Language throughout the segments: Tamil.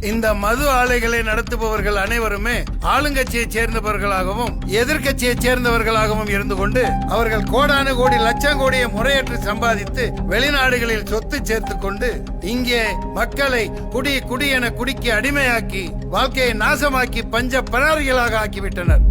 இந்த மது ஆலைகளை நடத்துபவர்கள் அனைவருமே ஆளுங்கட்சியை சேர்ந்தவர்களாகவும் எதிர்க்கட்சியை சேர்ந்தவர்களாகவும் இருந்து கொண்டு அவர்கள் கோடானு கோடி லட்சம் கோடியை முறையற்று சம்பாதித்து வெளிநாடுகளில் சொத்து சேர்த்து கொண்டு இங்கே மக்களை குடி குடி என குடிக்கு அடிமையாக்கி வாழ்க்கையை நாசமாக்கி பஞ்ச பராரிகளாக ஆக்கிவிட்டனர்.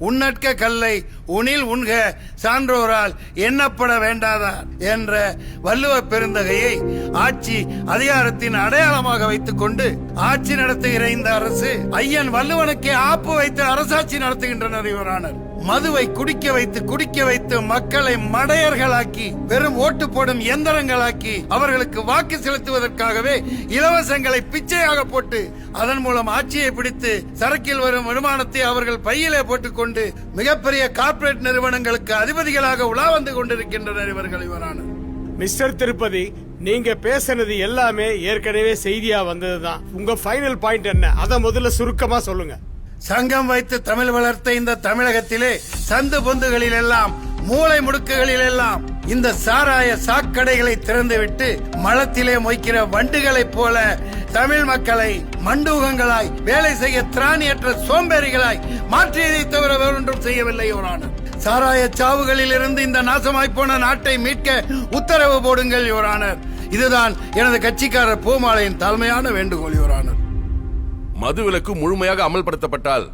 உன்னட்க கல்லை உனில் உண்க சான்றோரால் எண்ணப்பட வேண்டாதார் என்ற வள்ளுவ பெருந்தகையை ஆட்சி அதிகாரத்தின் அடையாளமாக வைத்துக் கொண்டு ஆட்சி நடத்துகிற இந்த அரசு ஐயன் வள்ளுவனுக்கே ஆப்பு வைத்து அரசாட்சி நடத்துகின்றனர் இவரானர். மதுவை குடிக்க வைத்து குடிக்க வைத்து மக்களை மடையர்களாக்கி வெறும் ஓட்டு போடும் எந்திரங்களாக்கி அவர்களுக்கு வாக்கு செலுத்துவதற்காகவே இலவசங்களை பிச்சையாக போட்டு அதன் மூலம் ஆட்சியை பிடித்து சரக்கில் வரும் வருமானத்தை அவர்கள் பையிலே போட்டுக்கொண்டு மிகப்பெரிய கார்ப்பரேட் நிறுவனங்களுக்கு அதிபதிகளாக உலா வந்து கொண்டிருக்கின்றனர் இவர்கள் இவரான. மிஸ்டர் திருப்பதி நீங்க பேசுனது எல்லாமே ஏற்கனவே செய்தியா வந்ததுதான். உங்க ஃபைனல் பாயிண்ட் என்ன? அத முதல்ல சுருக்கமா சொல்லுங்க. சங்கம் வைத்து தமிழ் வளர்த்த இந்த தமிழகத்திலே சந்து பொந்துகளில் எல்லாம் மூளை முடுக்குகளில் எல்லாம் இந்த சாராய சாக்கடைகளை திறந்துவிட்டு மலத்திலே மொய்க்கிற வண்டுகளைப் போல தமிழ் மக்களை மண்டூகங்களாய் வேலை செய்ய திராணியற்ற சோம்பேறிகளாய் மாற்றியதை தவிர வேறொன்றும் செய்யவில்லை யுவரானர் சாராய சாவுகளில் இருந்து இந்த நாசமாய் போன நாட்டை மீட்க உத்தரவு போடுங்கள் யுவரானர் இதுதான் எனது கட்சிக்காரர் பூமாலையின் தாழ்மையான வேண்டுகோள் யுவரானர் மதுவிலக்கு முழுமையாக அமல்படுத்தப்பட்டால்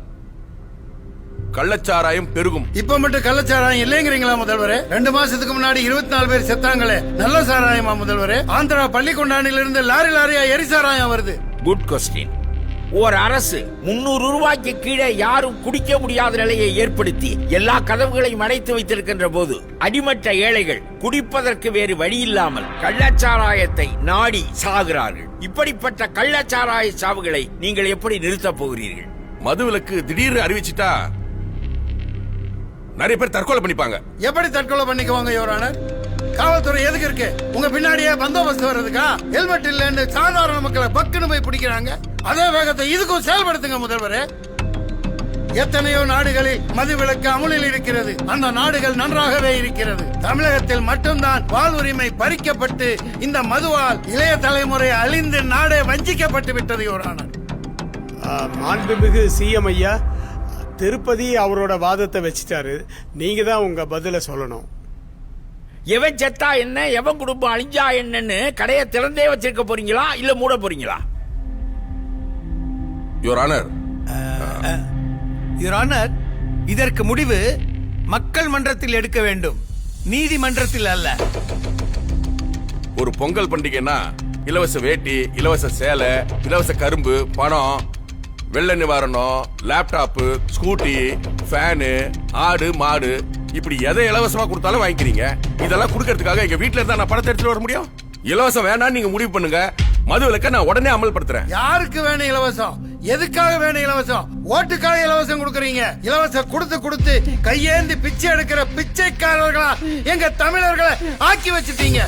கள்ளச்சாராயம் பெருகும். இப்ப மட்டும் கள்ளச்சாராயம் இல்லைங்கிறீங்களா முதல்வரே? ரெண்டு மாசத்துக்கு முன்னாடி இருபத்தி நாலு பேர் செத்தாங்களே. நல்ல சாராயமா முதல்வரே? ஆந்திரா பள்ளிக்கொண்டானில இருந்து லாரி லாரியா எரி சாராயம் வருது. குட் கொஸ்டின் ஒரு அரசு முன்னூறு ரூபாய்க்கு கீழே யாரும் குடிக்க முடியாத நிலையை ஏற்படுத்தி எல்லா கதவுகளையும் அடைத்து வைத்திருக்கின்ற போது அடிமட்ட ஏழைகள் குடிப்பதற்கு வேறு வழி இல்லாமல் கள்ளச்சாராயத்தை நாடி சாகிறார்கள். இப்படிப்பட்ட கள்ளச்சாராய சாவுகளை நீங்கள் எப்படி நிறுத்தப் போகிறீர்கள்? மது விலக்கு திடீர்னு அறிவிச்சிட்டா நிறைய பேர் தற்கொலை பண்ணிப்பாங்க. எப்படி தற்கொலை பண்ணிக்குவாங்க யோரானர் காவல்துறை எதுக்கு இருக்கு? உங்க பின்னாடியே பந்தோபஸ்து வர்றதுக்கா? ஹெல்மெட் இல்லன்னு சாதாரண மக்களை பக்குன்னு போய் பிடிக்கிறாங்க. அதே வேகத்தை இதுக்கும் செயல்படுத்துங்க முதல்வரே. எத்தனையோ நாடுகளில் மதுவிலக்கு அமுலில் இருக்கிறது. அந்த நாடுகள் நன்றாகவே இருக்கிறது. தமிழகத்தில் மட்டும்தான் வாழ்வுரிமை பறிக்கப்பட்டு இந்த மதுவால் இளைய தலைமுறை அழிந்து நாடே வஞ்சிக்கப்பட்டு விட்டது யோரானர் ஆ, மாண்புமிகு சிஎம் ஐயா திருப்பதி அவரோட வாதத்தை வச்சுட்டாரு. நீங்க தான் உங்க பதில சொல்லணும். எவன் செத்தா என்ன எவன் குடும்பம் அழிஞ்சா என்னன்னு கடையை திறந்தே வச்சிருக்க போறீங்களா இல்ல மூட போறீங்களா? யுவர் ஆனர் யுவர் ஆனர் இதற்கு முடிவு மக்கள் மன்றத்தில் எடுக்க வேண்டும். நீதிமன்றத்தில் அல்ல. ஒரு பொங்கல் பண்டிகைன்னா இலவச வேட்டி இலவச சேலை இலவச கரும்பு பணம் வெள்ள நிவாரணம் லேப்டாப்பு ஸ்கூட்டி ஃபேனு ஆடு மாடு. இப்படி எதை இலவசமா கொடுத்தாலும் வாங்கிக்கிறீங்க. இதெல்லாம் கொடுக்கறதுக்காக எங்க வீட்டுல இருந்தா நான் பணத்தை எடுத்துட்டு வர முடியும்? இலவசம் வேணாம்னு நீங்க முடிவு பண்ணுங்க. மது விலக்க நான் உடனே அமல்படுத்துறேன். யாருக்கு வேணும் இலவசம்? எதுக்காக வேணும் இலவசம்? ஓட்டுக்காக இலவசம் கொடுக்கறீங்க. இலவசம் கொடுத்து கொடுத்து கையேந்தி பிச்சை எடுக்கிற பிச்சைக்காரர்களா எங்க தமிழர்களை ஆக்கி வச்சிட்டீங்க.